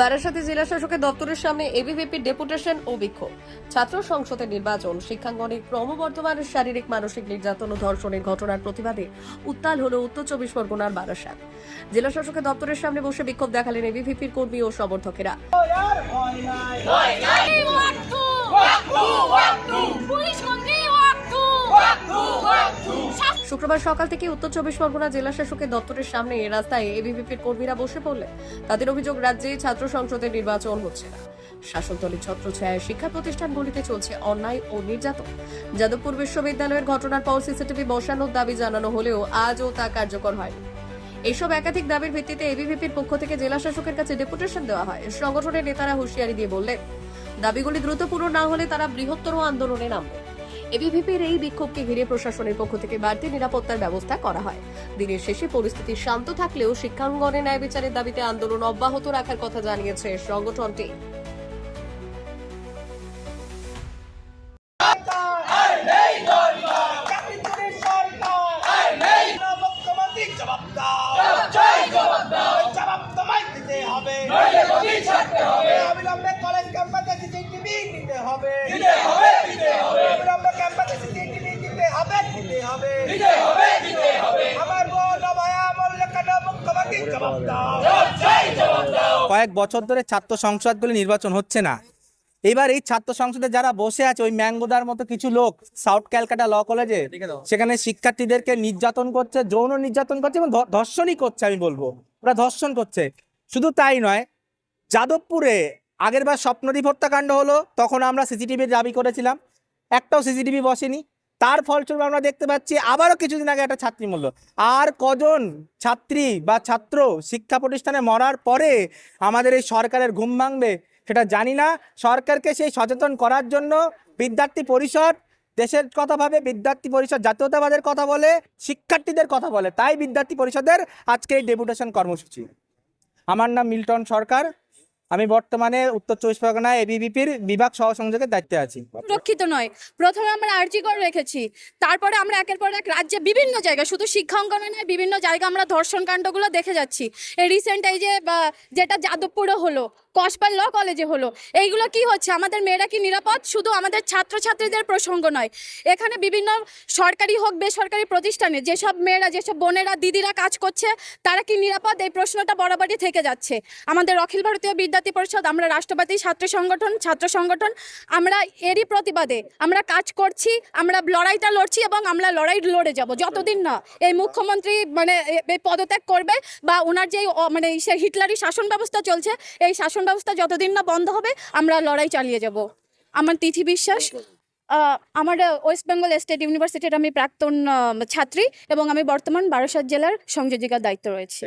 বারাসাতে জেলা শাসকের দপ্তরের সামনে এবিভিপি ডেপুটেশন ও বিক্ষোভ। ছাত্র সংসদের নির্বাচন শিক্ষাঙ্গনে ক্রমবর্ধমান শারীরিক মানসিক নির্যাতন ও ধর্ষণের ঘটনার প্রতিবাদে উত্তাল হল উত্তর চব্বিশ পরগনার বারাসাত। জেলা শাসকের দপ্তরের সামনে বসে বিক্ষোভ দেখালেন এবিভিপির কর্মী ও সমর্থকেরা। শুক্রবার সকাল থেকে উত্তর চব্বিশ পরগনা জেলা শাসকের দপ্তরের সামনে রাস্তায় এবিভিপির কর্মীরা বসে পড়লে তাদের অভিযোগ, রাজ্যে ছাত্র সংসদের নির্বাচন হচ্ছে না। শাসক দলের ছত্রছায়ায় শিক্ষা প্রতিষ্ঠানগুলিতে চলছে অন্যায় ও নির্যাতন। যাদবপুর বিশ্ববিদ্যালয়ের ঘটনার পর সিসিটিভি বসানোর দাবি জানানো হলেও আজও তা কার্যকর হয়নি। এইসব একাধিক দাবির ভিত্তিতে এবিভিপির পক্ষ থেকে জেলা শাসকের কাছে ডেপুটেশন দেওয়া হয়। সংগঠনের নেতারা হুঁশিয়ারি দিয়ে বললেন, দাবিগুলি দ্রুত পূরণ না হলে তারা বৃহত্তর আন্দোলনে নামবে। এবিভিপির এই বিক্ষোভকে ঘিরে প্রশাসনের পক্ষ থেকে বাড়তি নিরাপত্তার ব্যবস্থা করা হয়। দিনের শেষে পরিস্থিতি শান্ত থাকলেও শিক্ষাঙ্গনে ন্যায় বিচারের দাবিতে আন্দোলন অব্যাহত রাখার কথা জানিয়েছে সংগঠনটি। চাকরির সরকার মুখ্যমন্ত্রী জবাব দাও জবাব তোমায় দিতে হবে। অবিলম্বে কলেজ ক্যাম্পাসে সিসিটিভি নিতে হবে। হবে। দিতে হবে আমার বোন ভয়া বললে কেন মুখ্যমন্ত্রী জবাব দাও। কয়েক বছর ধরে ছাত্র সংসদগুলি নির্বাচন হচ্ছে না। এবার এই ছাত্র সংসদে যারা বসে আছে ওই ম্যাঙ্গোদার মতো কিছু লোক সাউথ ক্যালকাটা ল কলেজে সেখানে শিক্ষার্থীদেরকে নির্যাতন করছে যৌন নির্যাতন করছে এবং ধ- ধর্ষণই করছে আমি বলব। ওরা ধর্ষণ করছে। শুধু তাই নয় যাদবপুরে আগেরবার স্বপ্নদীপ হত্যাকাণ্ড হলো তখন আমরা সিসিটিভির দাবি করেছিলাম। একটাও সিসিটিভি বসেনি। তার ফলস্বরূপ আমরা দেখতে পাচ্ছি আবারও কিছুদিন আগে একটা ছাত্রী মূল্য। আর কজন ছাত্রী বা ছাত্র শিক্ষা প্রতিষ্ঠানে মরার পরে আমাদের এই সরকারের ঘুম ভাঙবে সেটা জানি না। সরকারকে সেই সচেতন করার জন্য বিদ্যার্থী পরিষদ, দেশের কথা ভাবে বিদ্যার্থী পরিষদ, জাতীয়তাবাদের কথা বলে, শিক্ষার্থীদের কথা বলে, তাই বিদ্যার্থী পরিষদের আজকে এই ডেপুটেশন কর্মসূচি। আমার নাম মিল্টন সরকার। আমি বর্তমানে উত্তর চব্বিশ পরগনায় এবিভিপির বিভাগ সহ সংযোগের দায়িত্বে আছি। সুরক্ষিত নয়। প্রথমে আমরা আর্জি করে রেখেছি। তারপরে আমরা একের পর এক রাজ্যে বিভিন্ন জায়গায়, শুধু শিক্ষা অঙ্গনে নয়, বিভিন্ন জায়গায় আমরা ধর্ষণ কাণ্ডগুলো দেখে যাচ্ছি। এই রিসেন্ট এই যে যেটা যাদবপুরে হলো কসপাল ল কলেজে হলো, এইগুলো কি হচ্ছে? আমাদের মেয়েরা কি নিরাপদ? শুধু আমাদের ছাত্রছাত্রীদের প্রসঙ্গ নয়। এখানে বিভিন্ন সরকারি হোক, বেসরকারি প্রতিষ্ঠানে যেসব মেয়েরা, যেসব বোনেরা, দিদিরা কাজ করছে, তারা কি নিরাপদ? এই প্রশ্নটা বরাবরই থেকে যাচ্ছে। আমাদের অখিল ভারতীয় বিদ্যার্থী পরিষদ আমরা রাষ্ট্রবাদী ছাত্র সংগঠন ছাত্র সংগঠন আমরা এরই প্রতিবাদে আমরা কাজ করছি আমরা লড়াইটা লড়ছি এবং আমরা লড়াই লড়ে যাব যতদিন না এই মুখ্যমন্ত্রী মানে পদত্যাগ করবে বা ওনার যে মানে সে হিটলারি শাসন ব্যবস্থা চলছে এই শাসন ব্যবস্থা যতদিন না বন্ধ হবে আমরা লড়াই চালিয়ে যাব। আমার তিথি বিশ্বাস আমার ওয়েস্ট বেঙ্গল স্টেট ইউনিভার্সিটির আমি প্রাক্তন ছাত্রী এবং আমি বর্তমান বারাসাত জেলার সংযোজিকার দায়িত্ব রয়েছে।